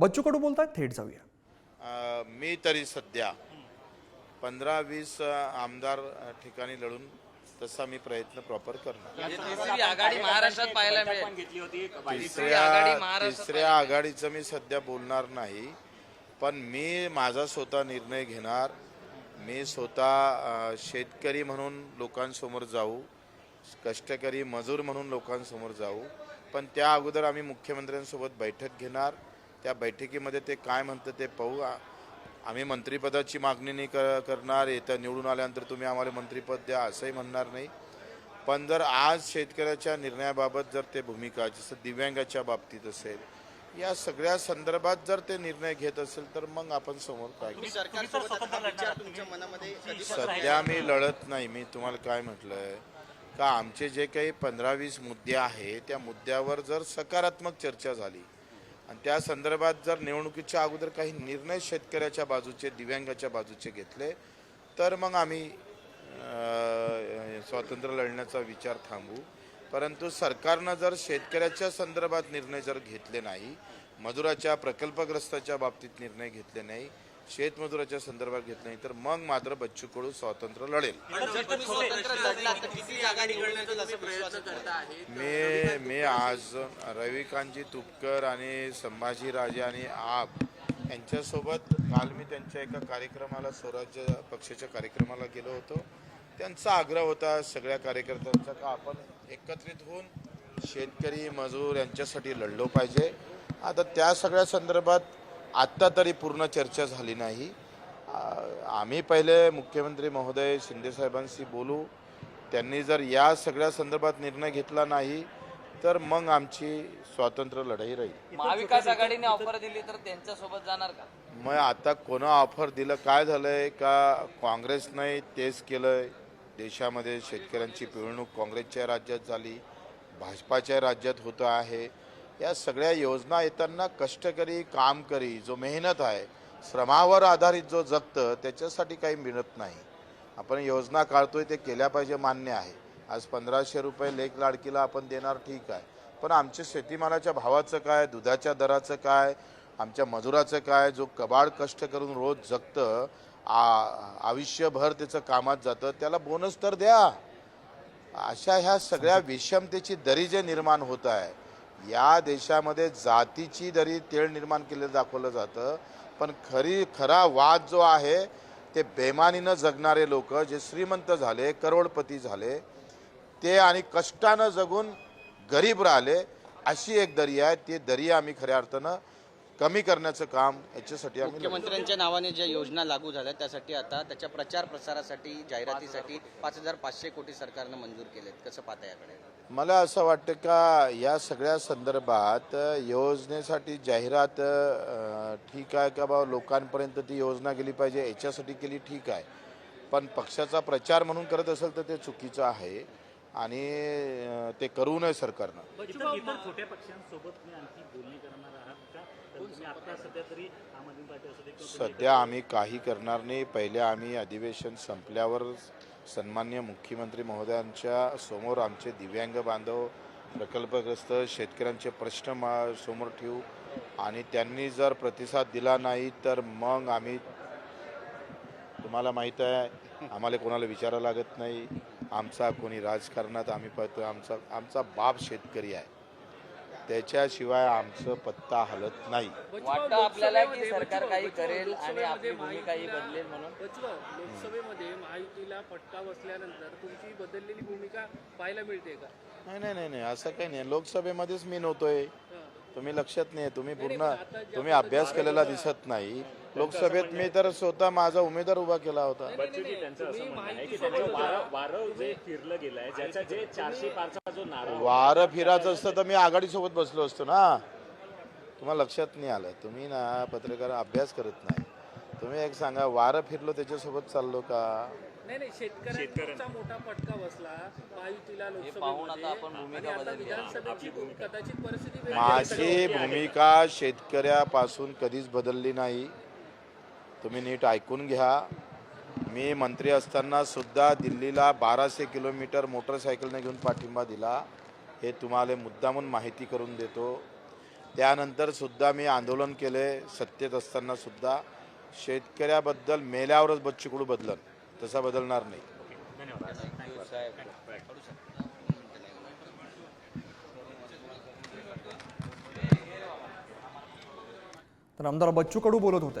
बच्चू कडू बोलतात थेट जाऊया. मी तरी सध्या पंधरा वीस आमदार ठिकाणी लढून तसा मी प्रयत्न प्रॉपर करणार. तिसरी आघाडी महाराष्ट्रात पाहायला तिसऱ्या तिसऱ्या आघाडीचं मी सध्या बोलणार नाही पण मी माझा स्वतः निर्णय घेणार. मी स्वतः शेतकरी म्हणून लोकांसमोर जाऊ कष्टकरी मजूर म्हणून लोकांसमोर जाऊ पण त्या अगोदर आम्ही मुख्यमंत्र्यांसोबत बैठक घेणार. त्या बैठकीमध्ये ते काय म्हणतं ते पाहू. आम्ही मंत्रिपदाची मागणी नाही कर करणार येत्या निवडून आल्यानंतर तुम्ही आम्हाला मंत्रिपद द्या असंही म्हणणार नाही. पण जर आज शेतकऱ्याच्या निर्णयाबाबत जर ते भूमिका जसं दिव्यांगाच्या बाबतीत असेल या सगळ्या संदर्भात जर ते निर्णय घेत असेल तर मग आपण समोर काय सध्या मी लढत नाही. मी तुम्हाला काय म्हटलंय? का आमचे जे काही पंधरा वीस मुद्दे आहे त्या मुद्द्यावर जर सकारात्मक चर्चा झाली आणि त्या संदर्भात जर निवडणुकीच्या अगोदर काही निर्णय शेतकऱ्याच्या बाजूचे दिव्यांगाच्या बाजूचे घेतले तर मग आम्ही स्वातंत्र्य लढण्याचा विचार थांबू परंतु सरकारनं जर शेतकऱ्याच्या संदर्भात निर्णय जर घेतले नाही मजुराच्या प्रकल्पग्रस्ताच्या बाबतीत निर्णय घेतले नाही शेतमजुराच्या संदर्भात घेतले नाही तर मग मात्र बच्चू कडू स्वातंत्र्य लढेल. मी मी आज रविकांतजी तुपकर आणि संभाजीराजे आणि आप यांच्यासोबत काल मी त्यांच्या एका कार्यक्रमाला स्वराज्य पक्षाच्या कार्यक्रमाला गेलो होतो. त्यांचा आग्रह होता सगळ्या कार्यकर्त्यांचा का आपण एकत्रित होऊन शेतकरी मजूर यांच्यासाठी लढलो पाहिजे. आता त्या सगळ्या संदर्भात आत्ता तरी पूर्ण चर्चा झाली नाही. आम्ही पहिले मुख्यमंत्री महोदय शिंदेसाहेबांशी बोलू. त्यांनी जर या सगळ्या संदर्भात निर्णय घेतला नाही तर मग आमची स्वातंत्र्य लढाई राहील. महाविकास आघाडीने ऑफर दिली तर त्यांच्यासोबत जाणार का? मग आता कोणा ऑफर दिलं काय झालंय? का काँग्रेसने तेच केलंय. देशामध्ये शेतकऱ्यांची पिळवणूक काँग्रेसच्या राज्यात झाली भाजपाच्या राज्यात होतं आहे. या सगळ्या योजना येताना कष्टकरी कामकरी जो मेहनत आहे श्रमावर आधारित जो जगतं त्याच्यासाठी काही मिळत नाही. आपण योजना काढतोय ते केल्या पाहिजे मान्य आहे. आज पंधराशे रुपये लेख लाडकीला आपण देणार ठीक आहे. पण आमच्या शेतीमालाच्या भावाचं काय दुधाच्या दराचं काय आमच्या मजुराचं काय जो कबाड कष्ट करून रोज जगतं आ- आयुष्यभर त्याचं कामात जातं त्याला बोनस तर द्या. अशा ह्या सगळ्या विषमतेची दरी जे निर्माण होत आहे या देशामध्ये जातीची दरी तेळ निर्माण केलेलं दाखवलं जातं पण खरी खरा वाद जो आहे ते बेमानीनं जगणारे लोक जे श्रीमंत झाले करोडपती झाले ते आणि कष्टानं जगून गरीब राहिले अशी एक दरी आहे. ती दरी आम्ही खऱ्या अर्थानं कमी करण्याचं काम याच्यासाठी आम्ही. मुख्यमंत्र्यांच्या नावाने ज्या योजना लागू झाल्या त्यासाठी आता त्याच्या प्रचार प्रसारासाठी जाहिरातीसाठी पाच हजार पाचशे कोटी सरकारनं मंजूर केलेत. कसं पाहता याकडे? मला असं वाटतं का या सगळ्या संदर्भात योजनेसाठी जाहिरात ठीक आहे का बा लोकांपर्यंत ती योजना गेली पाहिजे याच्यासाठी केली ठीक आहे. पण पक्षाचा प्रचार म्हणून करत असेल तर ते चुकीचं आहे आणि ते करू नये सरकारनं. छोट्या पक्षांसोबत आणखी बोलणी करणार सध्या आम्ही काही करणार नाही. पहिले आम्ही अधिवेशन संपल्यावर सन्मान्य मुख्यमंत्री महोदयांच्या समोर आमचे दिव्यांग बांधव प्रकल्पग्रस्त शेतकऱ्यांचे प्रश्न मा समोर ठेवू. आणि त्यांनी जर प्रतिसाद दिला नाही तर मग आम्ही तुम्हाला माहीत आहे आम्हाला कोणाला विचारावं लागत नाही. आमचा कोणी राजकारणात आम्ही पाहतो आमचा आमचा बाप शेतकरी आहे. त्याच्याशिवाय आमचं पत्ता हलत नाही. वाटतं आपल्याला की सरकार काही करेल आणि आपली भूमिकाही बदलेल म्हणून? बचवा लोकसभेमध्ये महायुतीला फटका बसल्यानंतर तुमची बदललेली भूमिका पाहायला मिळते का? नाही नाही नाही नाही असं काही नाही. लोकसभेमध्येच मी नव्हतोय. तुम्ही लक्षात नाही तुम्ही पूर्ण तुम्ही अभ्यास केलेला दिसत नाही. लोकसभेत मी तर स्वतः माझा उमेदवार उभा केला होता. बच्चूजी त्यांचं असं म्हणणं आहे की त्यांचं वारं वारं जे फिरलं गेलंय ज्याचा जे चारशे पारचा जो नारा वारं फिरायचं असतं तर मी आघाडीसोबत बसलो असतो ना. तुम्हाला लक्षात नाही आलं. तुम्ही ना पत्रकार अभ्यास करत नाही. तुम्ही एक सांगा वारं फिरलो त्याच्यासोबत चाललो का? नाही नाही शेतकऱ्यांचा मोठा फटका बसला. महायुतीला पाहून आता लोकसभेमध्ये आपण आणि भूमिका आता बदलली आहे. विधानसभेची कदाचित परिस्थिती वेगळी माझी भूमिका शेतकऱ्यापासून कधीच बदलली नाही. तुम्ही नीट ऐकून घ्या. मी मंत्री असताना सुद्धा दिल्लीला बाराशे किलोमीटर मोटरसायकलने घेऊन पाठिंबा दिला. हे तुम्हाला मुद्दामून माहिती करून देतो. त्यानंतर सुद्धा मी आंदोलन केले सत्तेत असताना सुद्धा. शेतकऱ्याबद्दल मेल्यावरच बच्चू कडू बदलन? तसा बदलणार नाही. तर आमदार बच्चू कडू बोलत होते.